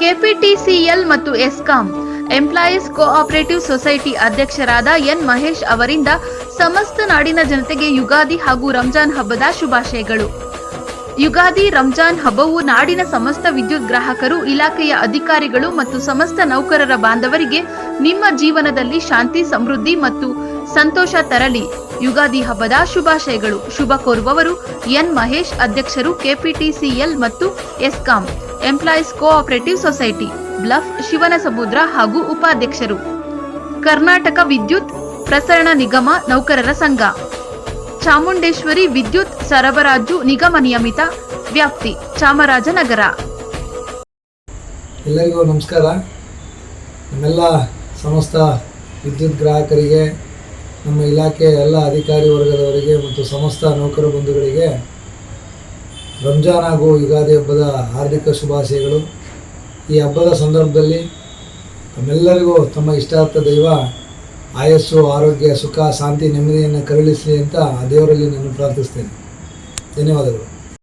KPTCL ಮತ್ತು ESCOM employees cooperative society ಅಧ್ಯಕ್ಷರಾದ N Mahesh ಅವರಿಂದ ಸಮಸ್ತ ನಾಡಿನ ಜನತೆಗೆ ಯುಗಾದಿ ಹಾಗೂ ರಂಜಾನ್ ಹಬ್ಬದ ಶುಭಾಶಯಗಳು. ಯುಗಾದಿ, ರಂಜಾನ್ ಹಬ್ಬವು ನಾಡಿನ ಸಮಸ್ತ ವಿದ್ಯುತ್ ಗ್ರಾಹಕರು, ಇಲಾಖೆಯ ಅಧಿಕಾರಿಗಳು ಮತ್ತು ಸಮಸ್ತ ನೌಕರರ ಬಾಂಧವರಿಗೆ ನಿಮ್ಮ ಜೀವನದಲ್ಲಿ ಶಾಂತಿ, ಸಮೃದ್ಧಿ ಮತ್ತು ಸಂತೋಷ ತರಲಿ. ಯುಗಾದಿ ಹಬ್ಬದ ಶುಭಾಶಯಗಳು. ಶುಭ ಕೋರುವವರು ಎನ್ ಮಹೇಶ್ ಅಧ್ಯಕ್ಷರು, ಕೆಪಿಟಿಸಿಎಲ್ ಮತ್ತು ESCOM. Employees cooperative society bluff Shivanasamudra ಹಾಗೂ ಉಪಾಧ್ಯಕ್ಷರು. ಕರ್ನಾಟಕ ವಿದ್ಯುತ್ ಪ್ರಸರಣ ನಿಗಮ ನೌಕರರ ಸಂಘ. ಚಾಮುಂಡೇಶ್ವರಿ ವಿದ್ಯುತ್ ಸರಬರಾಜು ನಿಗಮ ನಿಯಮಿತ ವ್ಯಾಪ್ತಿ, ಚಾಮರಾಜನಗರ. ಎಲ್ಲರಿಗೂ ನಮಸ್ಕಾರ. ನಮ್ಮೆಲ್ಲ ಸಮಸ್ತ ವಿದ್ಯುತ್ ಗ್ರಾಹಕರಿಗೆ, ನಮ್ಮ ಇಲಾಖೆಯ ಎಲ್ಲ ಅಧಿಕಾರಿ ವರ್ಗದವರಿಗೆ ಮತ್ತು ಸಮಸ್ತ ನೌಕರ ಬಂಧುಗಳಿಗೆ ರಂಜಾನ್ ಹಾಗೂ ಯುಗಾದಿ ಹಬ್ಬದ ಹಾರ್ದಿಕ ಶುಭಾಶಯಗಳು. ಈ ಹಬ್ಬದ ಸಂದರ್ಭದಲ್ಲಿ ತಮ್ಮೆಲ್ಲರಿಗೂ ತಮ್ಮ ಇಷ್ಟಾರ್ಥ ದೈವ, ಆಯಸ್ಸು, ಆರೋಗ್ಯ, ಸುಖ, ಶಾಂತಿ, ನೆಮ್ಮದಿಯನ್ನು ಕರುಳಿಸಲಿ ಅಂತ ದೇವರಲ್ಲಿ ನಾನು ಪ್ರಾರ್ಥಿಸ್ತೇನೆ. ಧನ್ಯವಾದಗಳು.